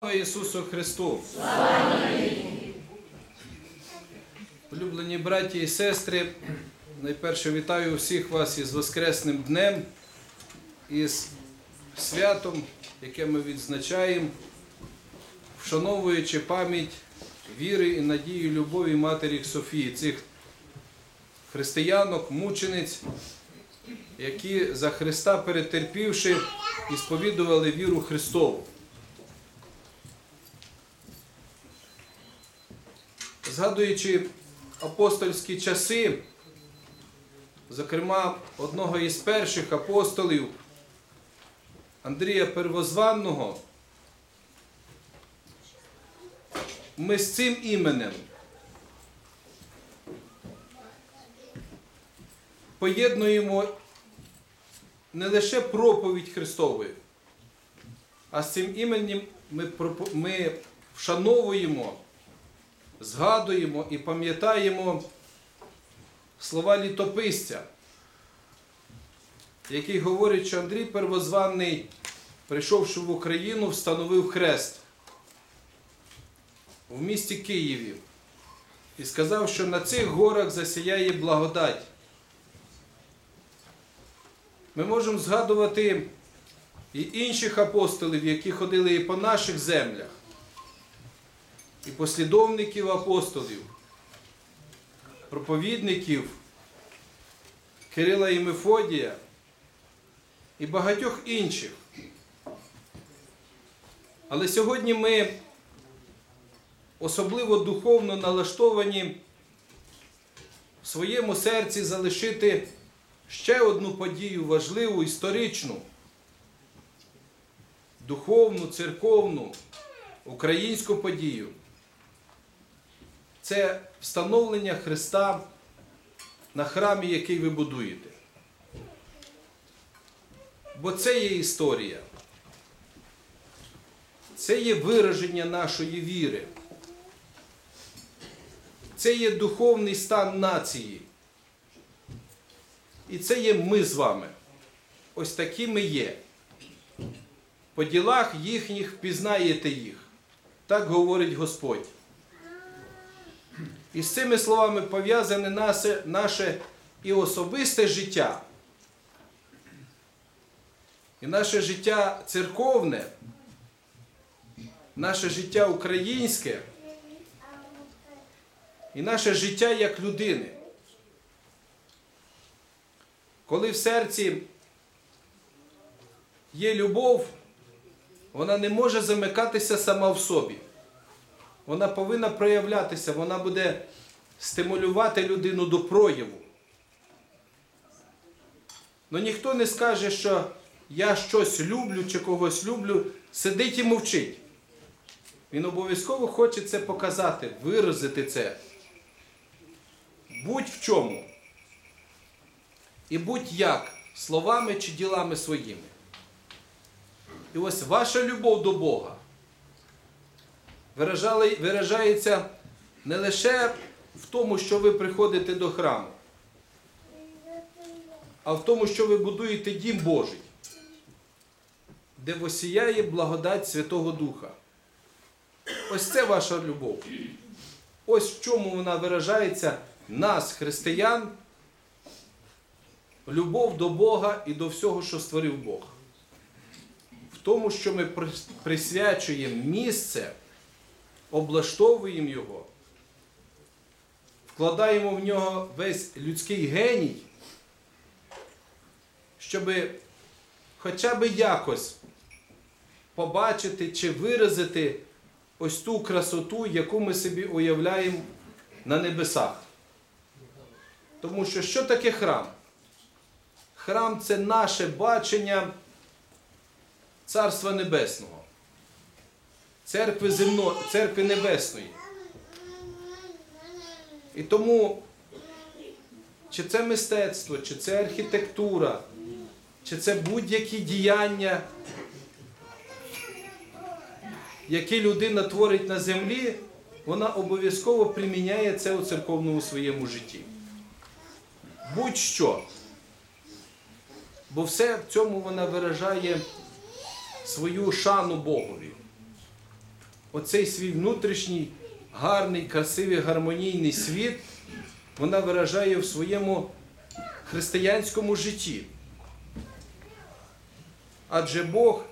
Слава Ісусу Христу! Улюблені браті і сестри, найперше вітаю всіх вас із Воскресним днем, із святом, яке ми відзначаємо, вшановуючи пам'ять віри і надії, любові Матері Софії, цих християнок, мучениць, які за Христа перетерпівши і сповідували віру Христову. Згадуючи апостольські часи, зокрема одного із перших апостолів Андрія Первозванного, ми з цим іменем поєднуємо не лише проповідь Христової, а з цим іменем ми, вшановуємо згадуємо і пам'ятаємо слова літописця, який говорить, що Андрій Первозванний, прийшовши в Україну, встановив хрест в місті Києві і сказав, що на цих горах засіяє благодать. Ми можемо згадувати і інших апостолів, які ходили і по наших землях і послідовників апостолів, проповідників Кирила і Мефодія і багатьох інших. Але сьогодні ми особливо духовно налаштовані в своєму серці залишити ще одну подію важливу, історичну, духовну, церковну, українську подію це встановлення Христа на храмі, який ви будуєте. Бо це є історія. Це є вираження нашої віри. Це є духовний стан нації. І це є ми з вами. Ось такі ми є. По ділах їхніх впізнаєте їх. Так говорить Господь. І з цими словами пов'язане наше, наше і особисте життя, і наше життя церковне, наше життя українське, і наше життя як людини. Коли в серці є любов, вона не може замикатися сама в собі вона повинна проявлятися, вона буде стимулювати людину до прояву. Ну ніхто не скаже, що я щось люблю чи когось люблю, сидить і мовчить. Він обов'язково хоче це показати, виразити це. Будь в чому. І будь-як, словами чи ділами своїми. І ось ваша любов до Бога виражається не лише в тому, що ви приходите до храму, а в тому, що ви будуєте дім Божий, де восіяє благодать Святого Духа. Ось це ваша любов. Ось в чому вона виражається нас, християн, любов до Бога і до всього, що створив Бог. В тому, що ми присвячуємо місце облаштовуємо його, вкладаємо в нього весь людський геній, щоб хоча б якось побачити чи виразити ось ту красоту, яку ми собі уявляємо на небесах. Тому що що таке храм? Храм це наше бачення Царства Небесного церкви земно, церкви небесної. І тому, чи це мистецтво, чи це архітектура, чи це будь-які діяння, які людина творить на землі, вона обов'язково приміняє це у церковному своєму житті. Будь-що. Бо все в цьому вона виражає свою шану Богові. Оцей свій внутрішній гарний, красивий, гармонійний світ вона виражає в своєму християнському житті. Адже Бог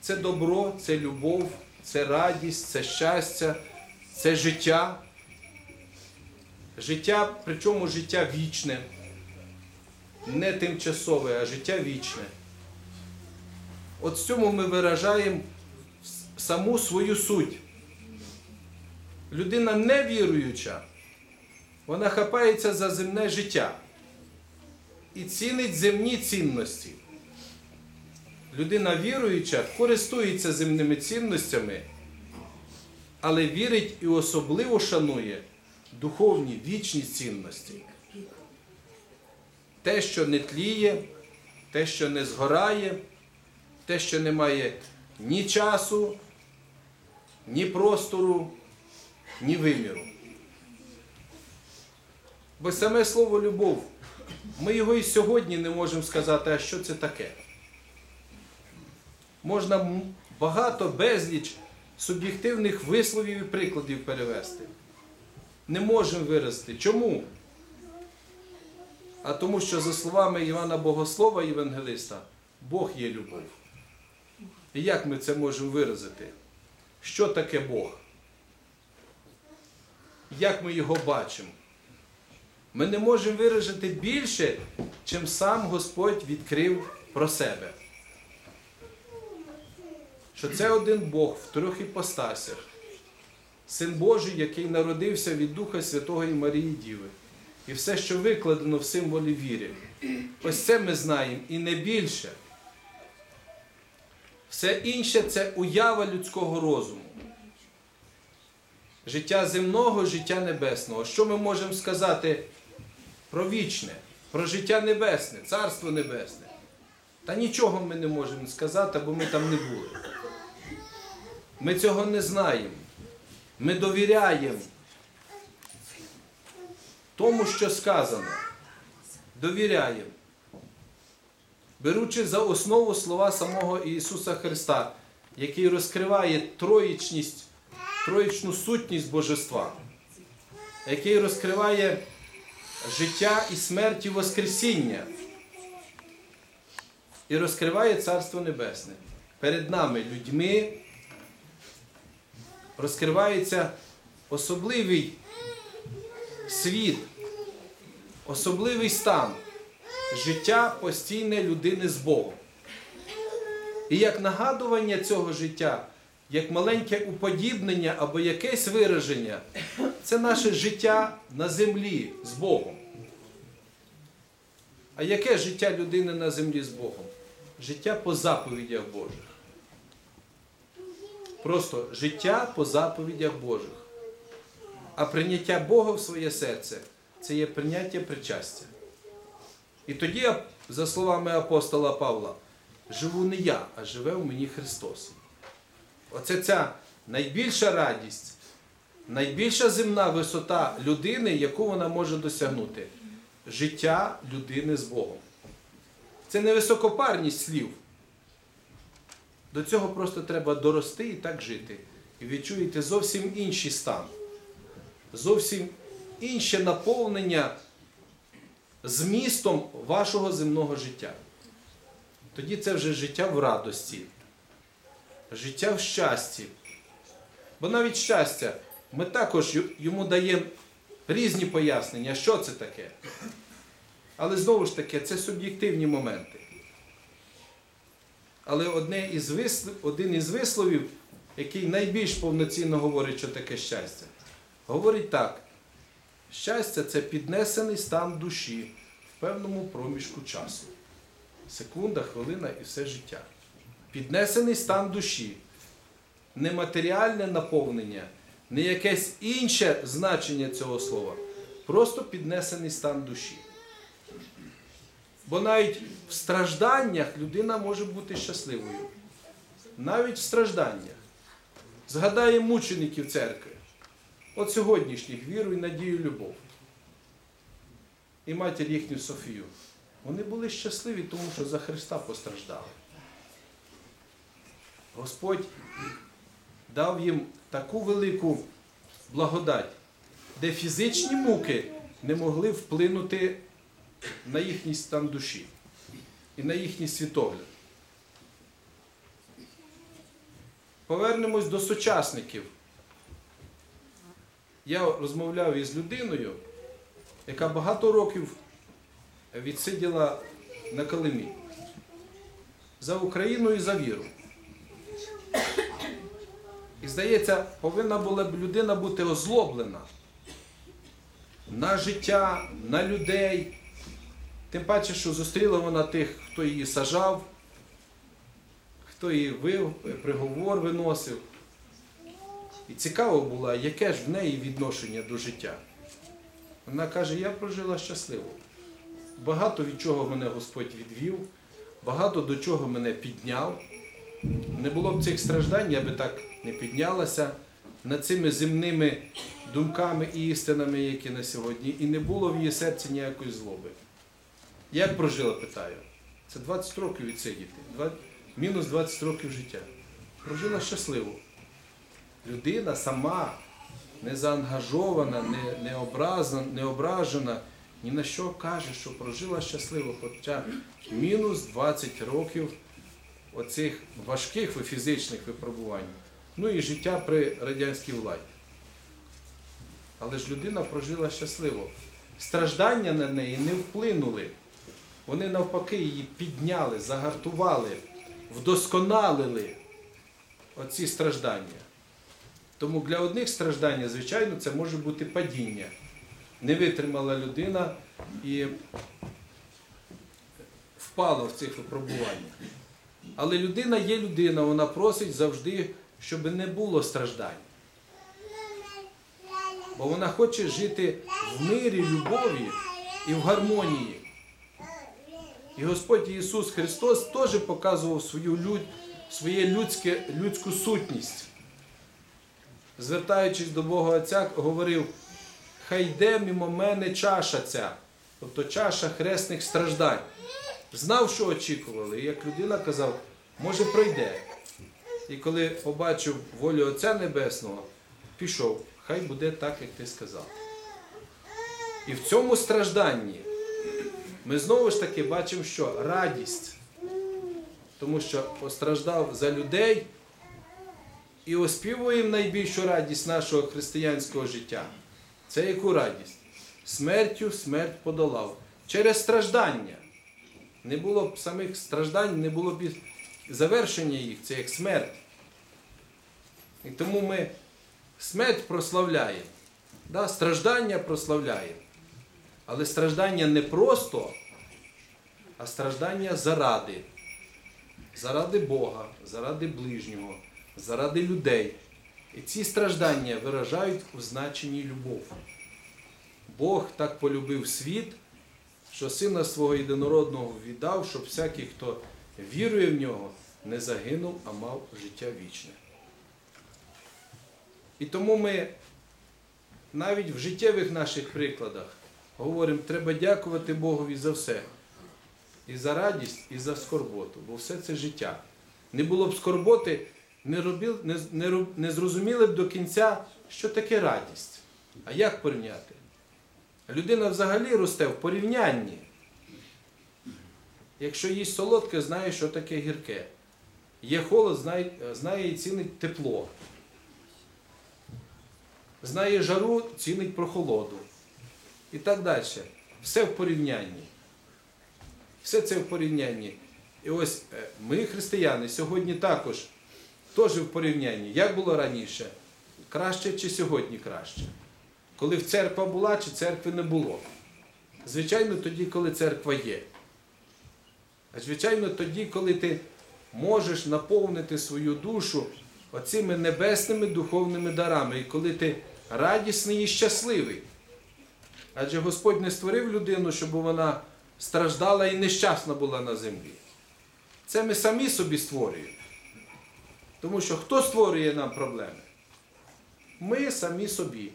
це добро, це любов, це радість, це щастя, це життя. Життя, причому життя вічне, не тимчасове, а життя вічне. От в цьому ми виражаємо саму свою суть. Людина невіруюча, вона хапається за земне життя і цінить земні цінності. Людина віруюча користується земними цінностями, але вірить і особливо шанує духовні вічні цінності. Те, що не тліє, те, що не згорає, те, що не має ні часу, ні простору, ні виміру. Бо саме слово любов, ми його і сьогодні не можемо сказати, а що це таке. Можна багато безліч суб'єктивних висловів і прикладів перевести. Не можемо виразити. Чому? А тому, що за словами Івана Богослова, Євангелиста, Бог є любов. І як ми це можемо виразити? Що таке Бог? Як ми його бачимо? Ми не можемо виразити більше, чим сам Господь відкрив про себе. Що це один Бог в трьох іпостасях, Син Божий, який народився від Духа Святого і Марії Діви. І все, що викладено в символі віри. Ось це ми знаємо і не більше. Все інше це уява людського розуму. Життя земного, життя небесного. Що ми можемо сказати про вічне, про життя небесне, царство небесне? Та нічого ми не можемо сказати, бо ми там не були. Ми цього не знаємо. Ми довіряємо тому, що сказано. Довіряємо. Беручи за основу слова самого Ісуса Христа, який розкриває троїчність, троїчну сутність Божества, який розкриває життя і смерть і Воскресіння, і розкриває Царство Небесне. Перед нами, людьми, розкривається особливий світ, особливий стан життя постійне людини з Богом. І як нагадування цього життя, як маленьке уподібнення або якесь вираження, це наше життя на землі з Богом. А яке життя людини на землі з Богом? Життя по заповідях Божих. Просто життя по заповідях Божих. А прийняття Бога в своє серце це є прийняття причастя. І тоді, за словами апостола Павла, живу не я, а живе в мені Христос. Оце ця найбільша радість, найбільша земна висота людини, яку вона може досягнути. Життя людини з Богом. Це не високопарність слів. До цього просто треба дорости і так жити. І відчуєте зовсім інший стан, зовсім інше наповнення змістом вашого земного життя. Тоді це вже життя в радості, життя в щасті. Бо навіть щастя, ми також йому даємо різні пояснення, що це таке. Але знову ж таки, це суб'єктивні моменти. Але одне із вислов, один із висловів, який найбільш повноцінно говорить, що таке щастя, говорить так. Щастя це піднесений стан душі в певному проміжку часу. Секунда, хвилина і все життя. Піднесений стан душі. Не матеріальне наповнення, не якесь інше значення цього слова. Просто піднесений стан душі. Бо навіть в стражданнях людина може бути щасливою. Навіть в стражданнях. Згадає мучеників церкви. От сьогоднішніх віру і надію, любов. І матір їхню Софію. Вони були щасливі, тому що за Христа постраждали. Господь дав їм таку велику благодать, де фізичні муки не могли вплинути на їхній стан душі і на їхній світогляд. Повернемось до сучасників. Я розмовляв із людиною, яка багато років відсиділа на Калимі за Україну і за віру. І здається, повинна була б людина бути озлоблена на життя, на людей. Тим паче, що зустріла вона тих, хто її сажав, хто її вив, приговор виносив. І цікаво було, яке ж в неї відношення до життя. Вона каже, я прожила щасливо. Багато від чого мене Господь відвів, багато до чого мене підняв. Не було б цих страждань, я би так не піднялася над цими земними думками і істинами, які на сьогодні, і не було в її серці ніякої злоби. Як прожила, питаю? Це 20 років відсидіти, Два- мінус 20 років життя. Прожила щасливо. Людина сама не заангажована, не, не, образна, не ображена, ні на що каже, що прожила щасливо, хоча мінус 20 років оцих важких фізичних випробувань, ну і життя при радянській владі. Але ж людина прожила щасливо. Страждання на неї не вплинули. Вони навпаки її підняли, загартували, вдосконалили оці страждання. Тому для одних страждання, звичайно, це може бути падіння. Не витримала людина і впала в цих випробуваннях. Але людина є людина, вона просить завжди, щоб не було страждань. Бо вона хоче жити в мирі, любові і в гармонії. І Господь Ісус Христос теж показував свою люд, своє людське, людську сутність. Звертаючись до Бога Отця, говорив, хай йде мимо мене чаша ця, тобто чаша хресних страждань. Знав, що очікували, і як людина казав, може пройде. І коли побачив волю Отця Небесного, пішов, хай буде так, як ти сказав. І в цьому стражданні ми знову ж таки бачимо, що радість, тому що постраждав за людей і оспівуємо найбільшу радість нашого християнського життя. Це яку радість? Смертю смерть подолав. Через страждання. Не було б самих страждань, не було б завершення їх, це як смерть. І тому ми смерть прославляємо, да, страждання прославляємо. Але страждання не просто, а страждання заради. Заради Бога, заради ближнього, заради людей. І ці страждання виражають у значенні любов. Бог так полюбив світ, що сина свого єдинородного віддав, щоб всякий, хто вірує в нього, не загинув, а мав життя вічне. І тому ми навіть в життєвих наших прикладах говоримо, треба дякувати Богові за все. І за радість, і за скорботу, бо все це життя. Не було б скорботи, не, робив, не, не, не зрозуміли б до кінця, що таке радість. А як порівняти? Людина взагалі росте в порівнянні. Якщо їсть солодке, знає, що таке гірке. Є холод, знає, знає і цінить тепло. Знає жару, цінить прохолоду. І так далі. Все в порівнянні. Все це в порівнянні. І ось е, ми, християни, сьогодні також теж в порівнянні. Як було раніше? Краще чи сьогодні краще? Коли в церква була, чи церкви не було? Звичайно, тоді, коли церква є. А звичайно, тоді, коли ти можеш наповнити свою душу оцими небесними духовними дарами, і коли ти радісний і щасливий. Адже Господь не створив людину, щоб вона страждала і нещасна була на землі. Це ми самі собі створюємо. Тому що хто створює нам проблеми? Ми самі собі.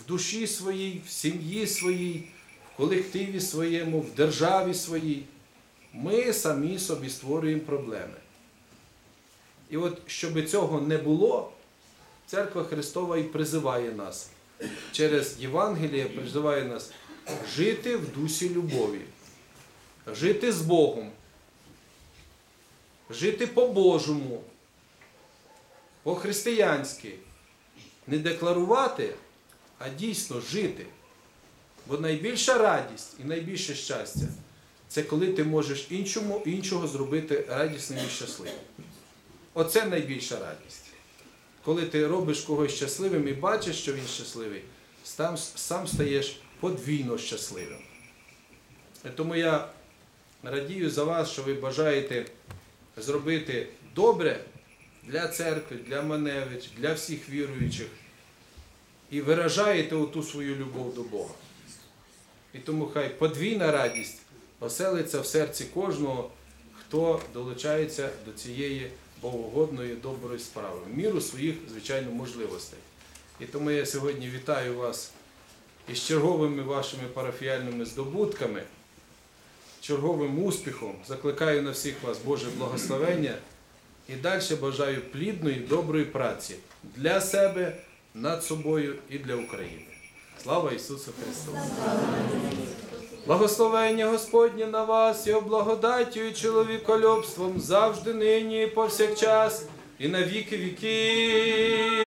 В душі своїй, в сім'ї своїй, в колективі своєму, в державі своїй. Ми самі собі створюємо проблеми. І от щоб цього не було, церква Христова і призиває нас через Євангеліє, призиває нас жити в дусі любові, жити з Богом, жити по-божому, по-християнськи. Не декларувати, а дійсно жити. Бо найбільша радість і найбільше щастя це коли ти можеш іншому, іншого зробити радісним і щасливим. Оце найбільша радість. Коли ти робиш когось щасливим і бачиш, що він щасливий, сам, сам стаєш подвійно щасливим. Тому я радію за вас, що ви бажаєте зробити добре для церкви, для Маневич, для всіх віруючих. І виражаєте оту свою любов до Бога. І тому хай подвійна радість оселиться в серці кожного, хто долучається до цієї богогодної доброї справи, в міру своїх, звичайно, можливостей. І тому я сьогодні вітаю вас із черговими вашими парафіяльними здобутками, черговим успіхом. Закликаю на всіх вас Боже благословення і далі бажаю плідної, доброї праці для себе, над собою і для України. Слава Ісусу Христу! Благословення Господнє на вас, і благодаттю і чоловіколюбством завжди нині і повсякчас, і на віки віки.